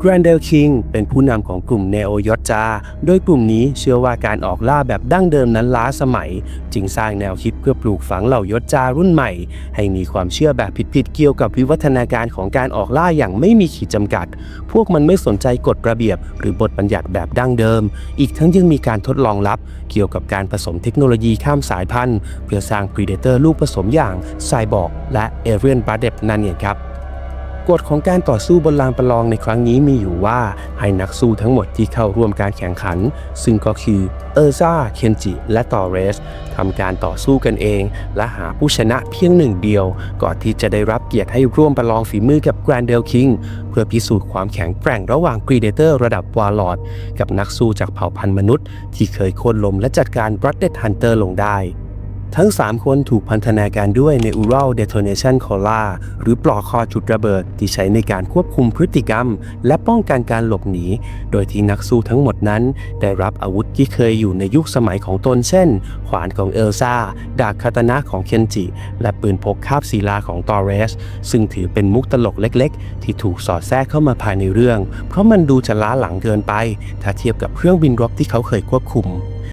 แกรนเดลคิงเป็นผู้นำของกลุ่มเนโอยอจา โดยกลุ่มนี้เชื่อว่าการออกล่าแบบดั้งเดิมนั้นล้าสมัย จึงสร้างแนวคิดเพื่อปลูกฝังเหล่ายศจารุ่นใหม่ ให้มีความเชื่อแบบผิดๆเกี่ยวกับวิวัฒนาการของการออกล่าอย่างไม่มีขีดจำกัด พวกมันไม่สนใจกฎระเบียบ หรือบทบัญญัติแบบดั้งเดิม อีกทั้งยังมีการทดลองลับ เกี่ยวกับการผสมเทคโนโลยีข้ามสายพันธุ์ เพื่อสร้างพรีเดเตอร์ลูกผสมอย่างไซบอร์กและเอเรียนบาเดบนั่นเองครับ กฎของการต่อสู้บนลานประลองในครั้งนี้มีอยู่ว่าให้นักสู้ทั้งหมดที่เข้าร่วมการแข่งขัน ซึ่งก็คือเออร์ซาเคนจิและตอเรสทำการต่อสู้กันเอง และหาผู้ชนะเพียงหนึ่งเดียว ก่อนที่จะได้รับเกียรติให้ร่วมประลองฝีมือกับแกรนเดลคิงเพื่อพิสูจน์ความแข็งแกร่งระหว่างพรีเดเตอร์ระดับวาลอดกับนักสู้จากเผ่าพันธุ์มนุษย์ ที่เคยโค่นลมและจัดการบรัดเด d ฮันเตอร์ลงได้ ทั้ง 3 คนถูกพันธนาการด้วย Neural Detonation Collar หรือปลอกคอจุดระเบิดที่ใช้ในการควบคุมพฤติกรรม และป้องกันการหลบหนี โดยที่นักสู้ทั้งหมดนั้น ได้รับอาวุธที่เคยอยู่ในยุคสมัยของตนเช่น ขวานของเอลซ่า ดาบคาตานะของเคนจิ และปืนพกคาบศิลาของตอเรส ซึ่งถือเป็นมุกตลกเล็ก ๆ ที่ถูกสอดแทรกเข้ามาภายในเรื่อง เพราะมันดูจะล้าหลังเกินไป ถ้าเทียบกับเครื่องบินรบที่เขาเคยควบคุม